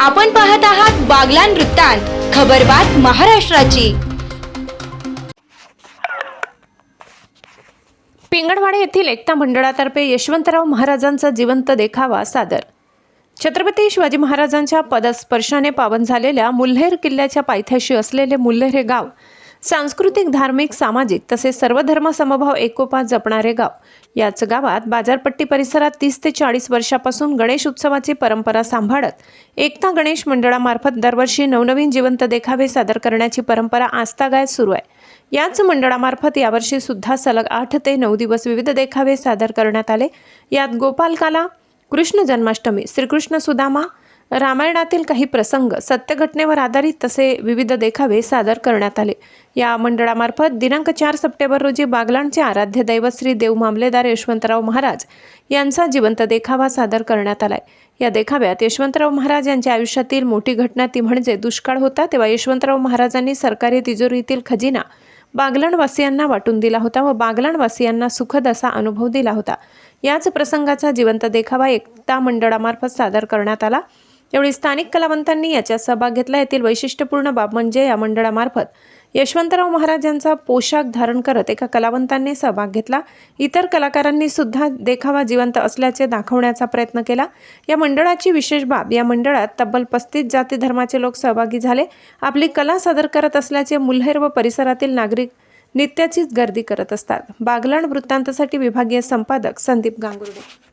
आपण पाहत आहात बागलान वृत्तांत खबरबात महाराष्ट्राची. पिंगणवाडे येथील एकता मंडळातर्फे यशवंतराव महाराजांचा जिवंत देखावा सादर. छत्रपती शिवाजी महाराजांच्या पदस्पर्शाने पावन झालेल्या मुल्हेर किल्ल्याच्या पायथ्याशी असलेले मुल्हेर हे गाव सांस्कृतिक धार्मिक सामाजिक तसेच सर्व धर्म समभाव एकोपा जपणारे गाव. याच गावात बाजारपट्टी परिसरात तीस ते चाळीस वर्षापासून गणेश उत्सवाची परंपरा सांभाळत एकता गणेश मंडळामार्फत दरवर्षी नवनवीन जिवंत देखावे सादर करण्याची परंपरा आस्थागायत सुरू आहे. याच मंडळामार्फत यावर्षी सुद्धा सलग आठ ते नऊ दिवस विविध देखावे सादर करण्यात आले. यात गोपालकाला कृष्ण जन्माष्टमी श्रीकृष्ण सुदामा रामायणातील काही प्रसंग सत्यघटनेवर आधारित तसे विविध देखावे सादर करण्यात आले. या मंडळामार्फत दिनांक चार सप्टेंबर रोजी बागलाणचे आराध्य दैवत श्री देव मामलेदार यशवंतराव महाराज यांचा जिवंत देखावा सादर करण्यात आलाय. या देखाव्यात यशवंतराव महाराज यांच्या आयुष्यातील मोठी घटना ती म्हणजे दुष्काळ होता तेव्हा यशवंतराव महाराजांनी सरकारी तिजोरीतील खजिना बागलाणवासियांना वाटून दिला होता व बागलाणवासियांना सुखद असा अनुभव दिला होता. याच प्रसंगाचा जिवंत देखावा एकता मंडळामार्फत सादर करण्यात आला. यावेळी स्थानिक कलावंतांनी याच्यात सहभाग घेतला. येथील वैशिष्ट्यपूर्ण बाब म्हणजे या मंडळामार्फत यशवंतराव महाराज यांचा पोशाख धारण करत एका कलावंतांनी सहभाग घेतला. इतर कलाकारांनी सुद्धा देखावा जिवंत असल्याचे दाखवण्याचा प्रयत्न केला. या मंडळाची विशेष बाब या मंडळात तब्बल पस्तीस जाती धर्माचे लोक सहभागी झाले. आपली कला सादर करत असल्याचे मुल्हेर व परिसरातील नागरिक नित्याचीच गर्दी करत असतात. बागलाण वृत्तांतासाठी विभागीय संपादक संदीप गांगुर्डे.